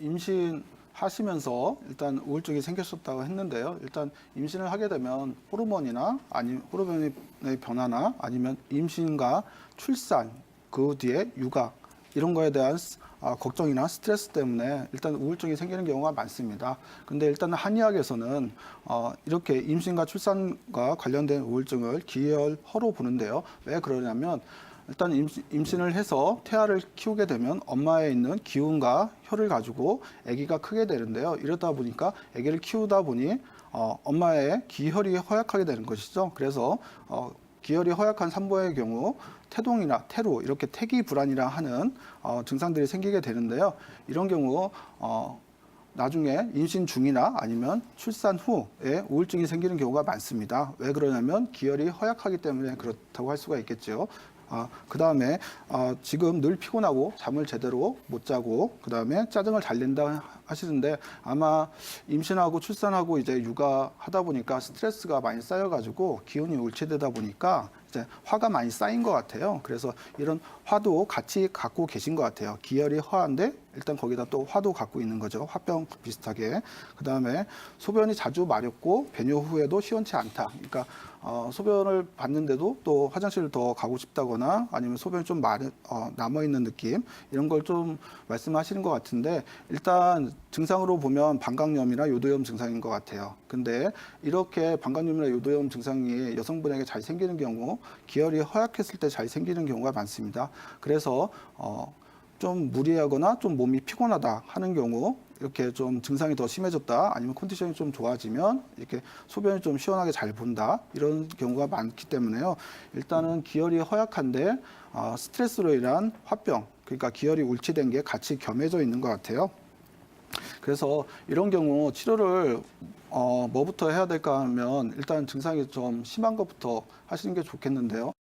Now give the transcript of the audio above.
임신 하시면서 일단 우울증이 생겼었다고 했는데요. 일단 임신을 하게 되면 호르몬이나 아니 호르몬의 변화나 아니면 임신과 출산 그 뒤에 육아 이런 거에 대한 스- 아, 걱정이나 스트레스 때문에 일단 우울증이 생기는 경우가 많습니다. 근데 일단 한의학에서는 어, 이렇게 임신과 출산과 관련된 우울증을 기혈허로 보는데요. 왜 그러냐면 일단 임신, 임신 을 해서 태아를 키우게 되면 엄마에 있는 기운과 혈을 가지고 아기가 크게 되는데요. 이러다 보니까 아기를 키우다 보니 어, 엄마의 기혈이 허약하게 되는 것이죠. 그래서 어, 기혈이 허약한 산모의 경우 태동이나 태로 이렇게 태기 불안이라 하는 어, 증상들이 생기게 되는데요. 이런 경우 어, 나중에 임신 중이나 아니면 출산 후에 우울증이 생기는 경우가 많습니다. 왜 그러냐면 기혈이 허약하기 때문에 그렇다고 할 수가 있겠죠. 아, 그 다음에 아, 지금 늘 피곤하고 잠을 제대로 못 자고 그 다음에 짜증을 잘 낸다 하시는데 아마 임신하고 출산하고 이제 육아하다 보니까 스트레스가 많이 쌓여가지고 기운이 울체되다 보니까 이제 화가 많이 쌓인 것 같아요. 그래서 이런 화도 같이 갖고 계신 것 같아요. 기혈이 허한데 일단 거기다 또 화도 갖고 있는 거죠. 화병 비슷하게. 그 다음에 소변이 자주 마렵고 배뇨 후에도 시원치 않다. 그러니까 어, 소변을 봤는데도 또 화장실을 더 가고 싶다거나 아니면 소변이 좀 마르, 어, 남아 있는 느낌 이런 걸 좀 말씀하시는 것 같은데 일단 증상으로 보면 방광염이나 요도염 증상인 것 같아요. 근데 이렇게 방광염이나 요도염 증상이 여성분에게 잘 생기는 경우 기혈이 허약했을 때 잘 생기는 경우가 많습니다. 그래서 어, 좀 무리하거나 좀 몸이 피곤하다 하는 경우 이렇게 좀 증상이 더 심해졌다 아니면 컨디션이 좀 좋아지면 이렇게 소변이 좀 시원하게 잘 본다 이런 경우가 많기 때문에요. 일단은 기혈이 허약한데 어, 스트레스로 인한 화병 그러니까 기혈이 울치된 게 같이 겸해져 있는 것 같아요. 그래서 이런 경우 치료를 어, 뭐부터 해야 될까 하면 일단 증상이 좀 심한 것부터 하시는 게 좋겠는데요